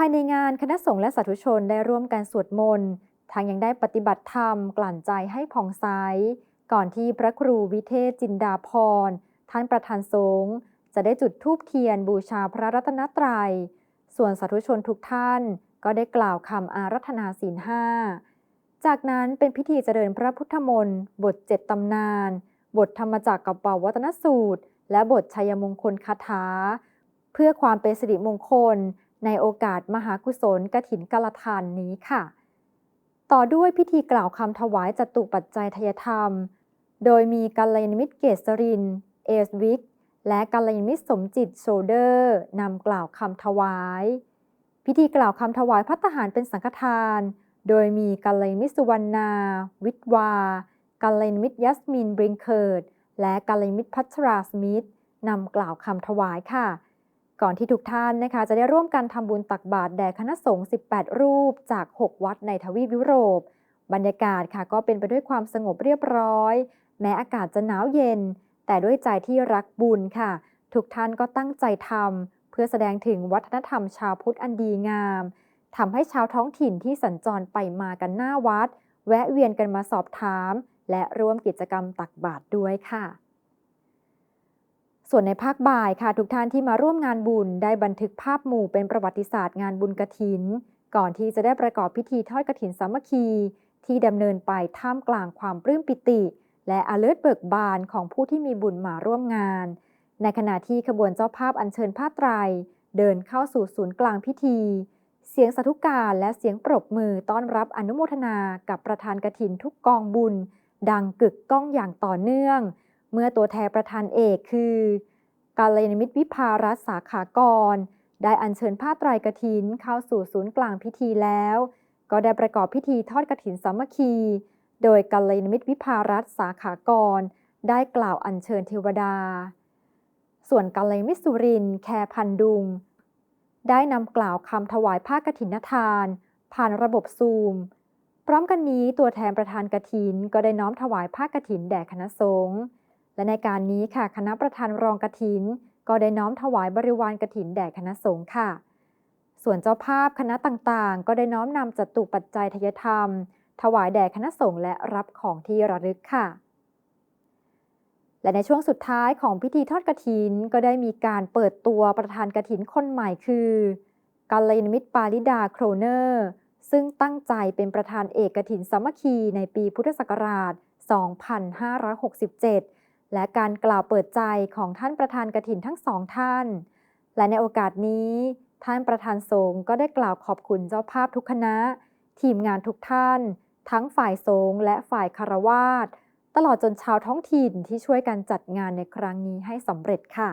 ภายในงานคณะสงฆ์และสาธุชนได้ร่วมกันสวดมนต์ทางยังได้ปฏิบัติธรรมกลั่นใจให้ผ่องใส ก่อนที่พระครูวิเทศจินดาพร ท่านประธานสงฆ์จะได้จุดธูปเทียนบูชาพระรัตนตรัย ส่วนสาธุชนทุกท่านก็ได้กล่าวคำอารัธนาศีลห้า จากนั้นเป็นพิธีเจริญพระพุทธมนต์บทเจ็ดตำนาน บทธรรมจักรกับเป่าวัตนสูตร และบทชัยมงคลคาถา เพื่อความเป็นสิริมงคล ในโอกาสมหากุศลกถินกาลทานนี้ค่ะ ต่อด้วยพิธีกล่าวคำถวายจตุปัจจัยทยธรรม โดยมีกัลยาณมิตรเกษริน เอสวิก และกัลยาณมิตรสมจิตโชเดอร์นำกล่าวคำถวาย พิธีกล่าวคำถวายพัตตาหารเป็นสังฆทาน โดยมีกัลยาณมิตรสุวรรณา วิทวา กัลยาณมิตรยัสมินบริงเคิร์ดและกัลยาณมิตรพัชราสมิธนำกล่าวคำถวายค่ะ ก่อนที่ทุกท่านนะคะ จะได้ร่วมกันทำบุญตักบาตรแด่คณะสงฆ์ 18 รูปจาก 6 วัดในทวีปยุโรป บรรยากาศค่ะก็เป็นไปด้วยความสงบเรียบร้อย แม้อากาศจะหนาวเย็น แต่ด้วยใจที่รักบุญค่ะ ทุกท่านก็ตั้งใจทำเพื่อแสดงถึงวัฒนธรรมชาวพุทธอันดีงามทำให้ชาวท้องถิ่นที่สัญจรไปมากันหน้าวัด แวะเวียนกันมาสอบถาม และร่วมกิจกรรมตักบาตรด้วยค่ะ ส่วนในภาคบ่ายค่ะทุกท่านที่มาร่วมงานบุญได้บันทึกภาพหมู่เป็นประวัติศาสตร์งานบุญกระถิน ก่อนที่จะได้ประกอบพิธีทอดกระถินสามัคคี ที่ดำเนินไปท่ามกลางความปลื้มปิติ และอาเลิศเบิกบานของผู้ที่มีบุญมาร่วมงาน ในขณะที่ขบวนเจ้าภาพอัญเชิญผ้าไตร เดินเข้าสู่ศูนย์กลางพิธี เสียงสาธุการและเสียงปรบมือต้อนรับอนุโมทนากับประธานกระถินทุกกองบุญ ดังกึกก้องอย่างต่อเนื่อง เมื่อตัวแทนประธานเอกคือ กาลยานมิตรวิภารัตสาขากร ได้อัญเชิญผ้าไตรกฐินเข้าสู่ศูนย์กลางพิธีแล้ว ก็ได้ประกอบพิธีทอดกฐินสามัคคี โดยกาลยานมิตรวิภารัตสาขากร ได้กล่าวอัญเชิญเทวดา ส่วนกาลยมิตรสุรินทร์แคพันดุง ได้นำกล่าวคำถวายผ้ากฐินทาน ผ่านระบบซูมพร้อมกันนี้ตัวแทนประธานกฐินก็ได้น้อมถวายผ้ากฐินแด่คณะสงฆ์ และในการนี้ค่ะคณะประธานรองกฐิน ก็ได้น้อมถวายบริวารกฐินแด่คณะสงฆ์ค่ะ ส่วนเจ้าภาพคณะต่างๆ ก็ได้น้อมนำจตุปัจจัยทยธรรม ถวายแด่คณะสงฆ์และรับของที่ระลึกค่ะ และในช่วงสุดท้ายของพิธีทอดกฐิน ก็ได้มีการเปิดตัวประธานกฐินคนใหม่คือกัลยาณมิตรปาริดาโครเนอร์ ซึ่งตั้งใจเป็นประธานเอกกฐินสามัคคีในปีพุทธศักราช 2567 และการกล่าวเปิดใจของท่านประธานกฐินทั้งสองท่าน และในโอกาสนี้ ท่านประธานสงฆ์ก็ได้กล่าวขอบคุณเจ้าภาพทุกคณะ ทีมงานทุกท่าน ทั้งฝ่ายสงฆ์และฝ่ายคารวาสตลอดจนชาวท้องถิ่นที่ช่วยกันจัดงานในครั้งนี้ให้สำเร็จค่ะ